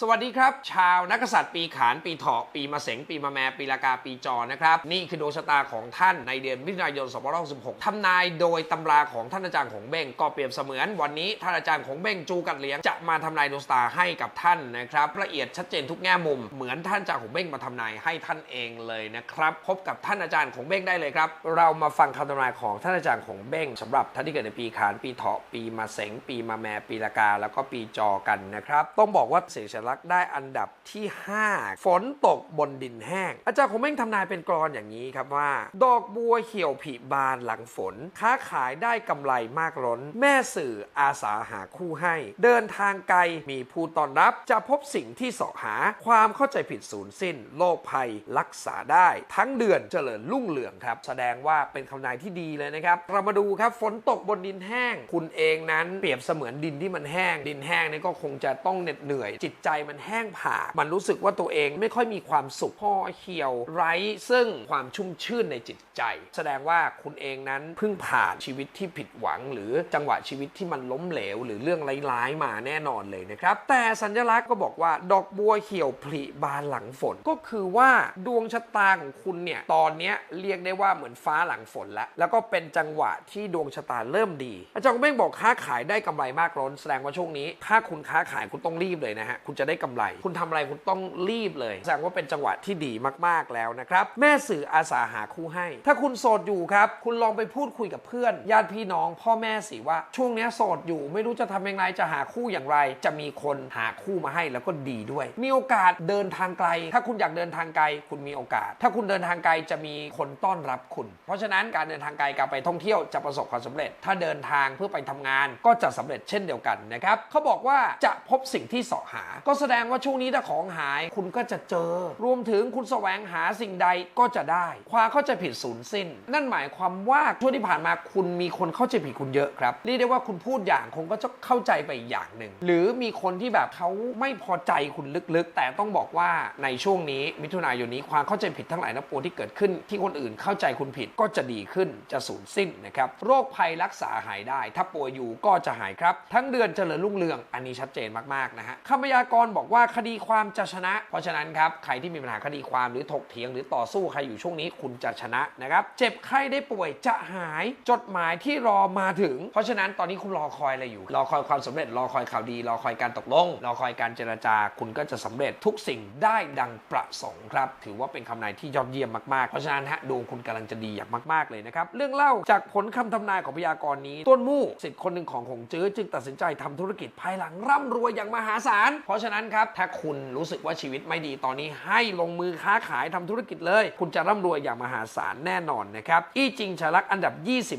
สวัสดีครับ ชาวนักกษัตริย์ปีขานปีเถาะปีมะเสงปีมะแม ปีละกาปีจอนะครับ นี่คือดวงชะตาของท่านในเดือนมิถุนายน2566ทำนายโดยตำราของท่านอาจารย์ของเบ้งก็เปรียบเสมือนวันนี้ท่านอาจารย์ของเบ้งจูกัดเลี้ยงจะมาทำนายดวงชะตาให้กับท่านนะครับละเอียดชัดเจนทุกแง่มุมเหมือนท่านอาจารย์ของเบ้งมาทำนายให้ท่านเองเลยนะครับพบกับท่านอาจารย์ของเบ้งได้เลยครับเรามาฟังคำทำนายของท่านอาจารย์ของเบ้งสำหรับท่านที่เกิดในปีขานปีเถาะปีมะเสงปีมะแม ปีละกา แล้วก็ปีจอกันนะครับต้องบอกว่าเสียฉลักษณ์ได้อันดับที่ 5 ฝนตกบนดินแห้ง อาจารย์ของเบ้งทำนายเป็นกรอนอย่างนี้ครับว่า ดอกบัวเหี่ยวผิบานหลังฝน ค้าขายได้กำไรมากล้น แม่สื่ออาสาหาคู่ให้ เดินทางไกลมีผู้ต้อนรับ จะพบสิ่งที่สาะหา ความเข้าใจผิดสูญสิ้น โรคภัยรักษาได้ ทั้งเดือนเจริญรุ่งเรืองครับ แสดงว่าเป็นคำนายที่ดีเลยนะครับ เรามาดูครับฝนตกบนดินแห้ง คุณเองนั้นเปรียบเสมือนดินที่มันแห้ง ดินแห้งนี่ก็คงจะต้องเหน็ดเหนื่อยจิตใจมันแห้งผาก มันรู้สึกว่าตัวเองไม่ค่อยมีความสุขห่อเหี่ยว ไร้ซึ่งความชุ่มชื่นในจิตใจ แสดงว่าคุณเองนั้นเพิ่งผ่านชีวิตที่ผิดหวัง หรือจังหวะชีวิตที่มันล้มเหลว หรือเรื่องร้ายๆมาแน่นอนเลยนะครับ แต่สัญลักษณ์ก็บอกว่าดอกบัวเหี่ยวผลิบานหลังฝนก็คือว่าดวงชะตาของคุณเนี่ยตอนนี้เรียกได้ว่าเหมือนฟ้าหลังฝนแล้ว แล้วก็เป็นจังหวะที่ดวงชะตาเริ่มดี อาจารย์เบ้งบอกค้าขายได้กำไรมากล้น แสดงว่าช่วงนี้ ถ้าคุณค้าขายคุณต้องรีบเลยนะฮะคุณจะได้กำไร คุณทำอะไรคุณต้องรีบเลย แสดงว่าเป็นจังหวะที่ดีมากๆแล้วนะครับ แม่สื่ออาสาหาคู่ให้ ถ้าคุณโสดอยู่ครับ คุณลองไปพูดคุยกับเพื่อน ญาติพี่น้อง พ่อแม่สิว่า ช่วงนี้โสดอยู่ ไม่รู้จะทำยังไงจะหาคู่อย่างไร จะมีคนหาคู่มาให้แล้วก็ดีด้วย มีโอกาสเดินทางไกล ถ้าคุณอยากเดินทางไกล คุณมีโอกาส ถ้าคุณเดินทางไกลจะมีคนต้อนรับคุณ เพราะฉะนั้นการเดินทางไกลการไปท่องเที่ยวจะประสบความสำเร็จ ถ้าเดินทางเพื่อไปทำงานก็จะสำเร็จเช่นเดียวกันนะครับเขาบอกว่าจะพบสิ่งที่เสาะหาก็แสดงว่าช่วงนี้ถ้าของหายคุณก็จะเจอ รวมถึงคุณแสวงหาสิ่งใดก็จะได้ ความเข้าใจผิดสูญสิ้น นั่นหมายความว่าช่วงที่ผ่านมาคุณมีคนเข้าใจผิดคุณเยอะครับเรียกได้ว่าคุณพูดอย่างคงก็จะเข้าใจไปอีกอย่างหนึ่งหรือมีคนที่แบบเขาไม่พอใจคุณลึกๆ แต่ต้องบอกว่าในช่วงนี้มิถุนายนนี้ความเข้าใจผิดทั้งหลายทั้งปวงที่เกิดขึ้น ที่คนอื่นเข้าใจคุณผิดก็จะดีขึ้นจะสูญสิ้นนะครับโรคภัยรักษาหายได้ ถ้าป่วยอยู่ก็จะหายครับ ทั้งเดือนเจริญรุ่งเรืองอันนี้ชัดเจนมากๆนะฮะคำพยากรณ์บอกว่าคดีความจะชนะ เพราะฉะนั้นครับใครที่มีปัญหาคดีความหรือถกเถียงหรือต่อสู้ใครอยู่ช่วงนี้คุณจะชนะนะครับเจ็บไข้ได้ป่วยจะหายจดหมายที่รอมาถึง เพราะฉะนั้นตอนนี้คุณรอคอยอะไรอยู่ รอคอยความสำเร็จรอคอยข่าวดีรอคอยการตกลง รอคอยการเจรจา คุณก็จะสำเร็จทุกสิ่งได้ดังประสงค์ครับ ถือว่าเป็นคำนายที่ยอดเยี่ยมมากๆ เพราะฉะนั้นฮะดวงคุณกำลังจะดีอย่างมากๆเลยนะครับเรื่องเล่าจากผลคำทำนายของพยากรณ์นี้ ต้นมู่สิทธิ์คนหนึ่งของหงจื้อจึงตัดสินใจทำธุรกิจภายหลังร่ำรวยอย่างมหาศาลเพราะฉะนั้นนั้นครับถ้าคุณรู้สึกว่าชีวิตไม่ดีตอนนี้ให้ลงมือค้าขายทำธุรกิจเลย คุณจะร่ำรวยอย่างมหาศาลแน่นอนนะครับ อี้จริงชลักอันดับ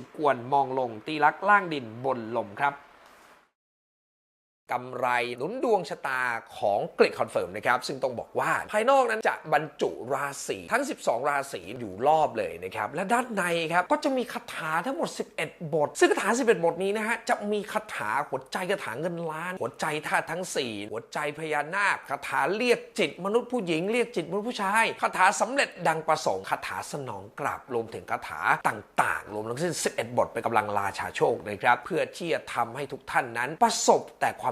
20 กวนมองลงตีลักล่างดินบนลมครับ กำไรหนุนดวงชะตาของเกรดคอนเฟิร์มนะครับ ซึ่งต้องบอกว่า ภายนอกนั้นจะบรรจุราศีทั้ง 12 ราศีอยู่รอบเลยนะครับ และด้านในครับ ก็จะมีคาถาทั้งหมด 11 บท ซึ่งคาถา 11 บทนี้นะฮะ จะมีคาถาหัวใจคาถาเงินล้าน หัวใจธาตุทั้ง 4 หัวใจพญานาคคาถาเรียกจิตมนุษย์ผู้หญิงเรียกจิตมนุษย์ผู้ชายคาถาสำเร็จดังประสงค์คาถาสนองกลับรวมถึงคาถาต่าง ๆ รวมทั้งสิ้น 11 บทเป็นกำลังราชาโชคนะครับเพื่อที่จะทำให้ทุกท่านนั้นประสบแต่ความ